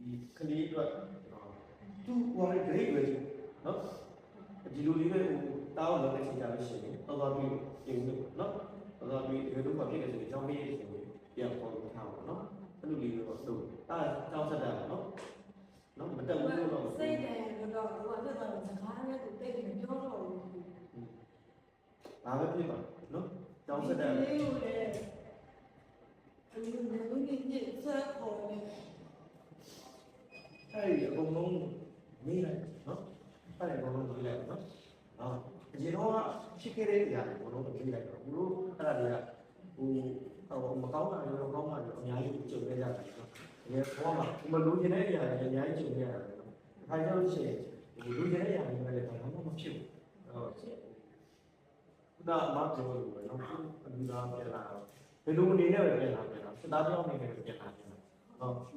ဒီကလေးအတွက်သူ့ဟိုရဲ့ grade ပဲနော်ဒီလိုလေးပဲဟိုတားအောင်လုပ်နေချင်ကြလို့ရှိရင်တော့တော့ပြီးပြင်လို့နော်တော့တော့ပြီးဒီလိုကဖြစ်နေဆိုရင်အကြောင်းပေးရတဲ့ဆိုရင်ပြန်ပေါ်လို့ထားပါနော်အဲ့လိုလေးတော့တော့အဲ့ဒါကြောင်းဆက်တာနော်နော်မတက်ဘူးလို့တော့စိတ်တယ်လို့တော့ဟိုကတက်တော့စကားလည်းသူတိတ်မပြောတော့ဘူးဘာပဲဖြစ်ပါနော်ကြောင်းဆက်တာလေးကိုလည်းအလူမျိုးကြီးညစ်ဆက်ခေါ်နေ အဲ့ဒီအကုန်လုံးမေးလိုက်နော်အဲ့ဒီအကုန်လုံးမေးလိုက်နော်အာအရင်တော့ဖြစ်ခဲ့တဲ့အရာတွေအကုန်လုံးမေးလိုက်တော့ဘလို့အဲ့ဒါတွေကဟိုဟိုမကောင်းတာတွေတော့ကောင်းတာတွေအများကြီးကြုံနေကြတယ်နော်ဒီဘောမှာမလို့ချင်တဲ့အရာတွေအများကြီးကြုံနေရတယ်နော်ဒါကြောင့်ရှိရင်ဒီလူချင်တဲ့အရာတွေလည်းဘာမှမဖြစ်ဘူးဟုတ်ခုနအမပြောလို့ပဲနော်အလူသားပြန်လာတော့ဘယ်လိုအနေနဲ့ပဲပြန်လာပြန်လာစတားပြောင်းနေတယ်ပြန်လာပြန် လာဟုတ်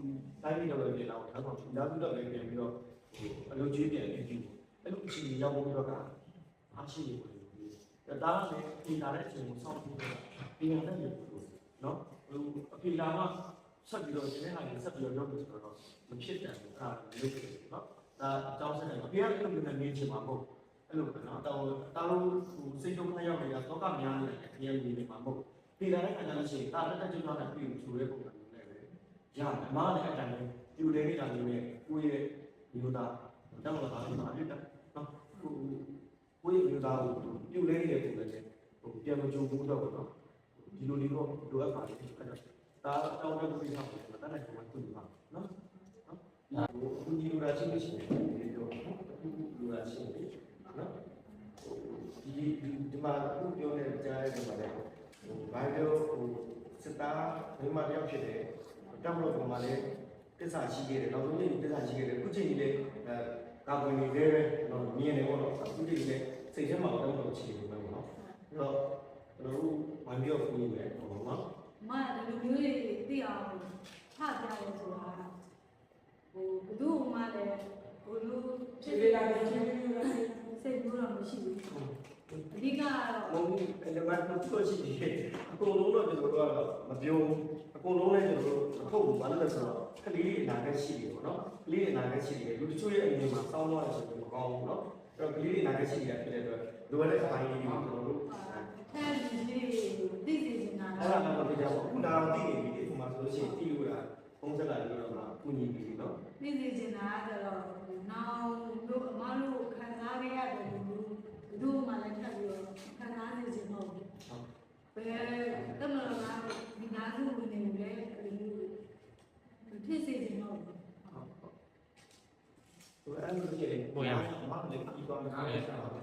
တိုင်းပြည်တော့လည်းပြန်လာတော့ဒါတော့ဒါပြီးတော့လည်းပြန်ပြီးတော့ဟိုအလုပ်ကြီးပြန်ပြီးပြီးအဲ့လိုအချိန်ကြီးရောက်ပြီးတော့ကအားရှိနေတယ်ဒါဒါလည်းဒီလာတဲ့အချိန်ကိုစောင့်ပြီးတော့ပြန်လာတယ်လို့နော်ဟိုအဖေလာမှဆက်ပြီးတော့ဒီနေ့ဟာလည်းဆက်ပြီးတော့လုပ်လို့ဆိုတော့မဖြစ်တယ်အဲ့ဒါလုပ်တယ်နော်ဒါအကြောင်းဆက်တယ်အဖေကလည်းအဲ့လိုနေချင်မှာမဟုတ်အဲ့လိုပဲနော်တောင်းတောင်းဟိုစိတ်တုံးခါရောက်နေတာတော့ကများနေတယ်အရင်နေနေမှာမဟုတ်ဒီလာတဲ့အခါကျလို့ရှိရင်ဒါတက်တက်ကြွကြွနဲ့ပြီးထူတဲ့ပုံစံမျိုးနဲ့ပဲ ရတယ်အမားလည်းအတိုင်းပဲပြူတယ်နေတာမျိုးနဲ့ကိုယ့်ရဲ့မျိုးသားတောင်းလာတာဒီမှာအပြစ်တက်နော်ဟိုကိုယ့်ရဲ့မျိုးသားကိုပြူလဲနေတဲ့ပုံစံနဲ့ဟိုပြန်လို့ကြုံဖို့တော့ပေါ့နော်ဒီလိုလေးတော့လိုအပ်ပါလိမ့်မယ်အဲ့တော့ဒါတောင်းတဲ့ပြိဿကိုတတ်နိုင်မှာခုနကနော်နော်ဟိုအခုဒီလိုရာချင်းရှိနေတယ်ပြောနော်အခုလိုရာချင်းနေနော်ဒီဒီမှာအခုပြောနေတဲ့ကြားရတဲ့မှာလည်းဟိုဘာပြောဟိုစတားမိမတယောက်ဖြစ်တယ် တောင်းလို့ဒီမှာလည်းတစ္ဆာရှိခဲ့တယ်နောက်ဆုံးနေ့တစ္ဆာရှိခဲ့တယ်အခုချိန်ကြီးလည်းအဲကာကွယ်နေသေးပဲတော့မြင်နေပေါ့နော်အခုချိန်ကြီးလည်းစိတ်ထဲမှာတော့တော့ချီနေပဲပေါ့နော်အဲ့တော့ကျွန်တော်တို့ဘာပြောခုနေလဲပေါ့နော်မဒီလိုမျိုးတွေသိအောင်ဖပြရဲဆိုတာဟိုဘယ်သူမှလည်းဘလိုဖြစ်နေလာတယ်ဖြစ်နေလာတယ်စိတ်ဘူးတော့မရှိဘူးအဓိကတော့မဟုတ်ဘူးအဲ့ဒါမှတော့ဖြစ်ရှိတယ်အကုန်လုံးတော့ ကျွန်တော်တို့ကတော့မပြောဘူးအကုန်လုံးလည်းကျွန်တော်တို့မဟုတ်ဘူးဘာလို့လဲဆိုတော့ကလေးတွေအနာဂတ်ရှိတယ်ပေါ့နော်ကလေးတွေအနာဂတ်ရှိတယ်လူတချို့ရဲ့အနေမှာစောင်းသွားတယ်ဆိုရင်မကောင်းဘူးနော်အဲ့တော့ကလေးတွေအနာဂတ်ရှိတယ်ဖြစ်တဲ့အတွက်လိုအပ်တဲ့အပိုင်းလေးတွေကိုကျွန်တော်တို့အဲဒီလေးသိစေချင်တာအဲ့ဒါကတော့ပြကြပါခုနာတော့သိနေပြီဒီမှာဆိုလို့ရှိရင်တိလို့ရပုံစံလာပြီးတော့မှကုညီပြီနော်သိစေချင်တာကတော့နောင်တို့အမတို့ခံစားရရတယ်လို့ဘယ်သူမှလည်းထပ်ပြီးတော့ခံစားနေချင်မဟုတ်ဘူး ဟုတ် ဘယ်တမန်တော်ကဒီနာစုဝင်နေလေအဲ့လိုဖြစ်စေချင်မဟုတ်ဘူးဟုတ်ဟုတ်ဟိုအဲ့လိုကြီးလေဘုရားအမလည်းဒီကောင်ကလည်း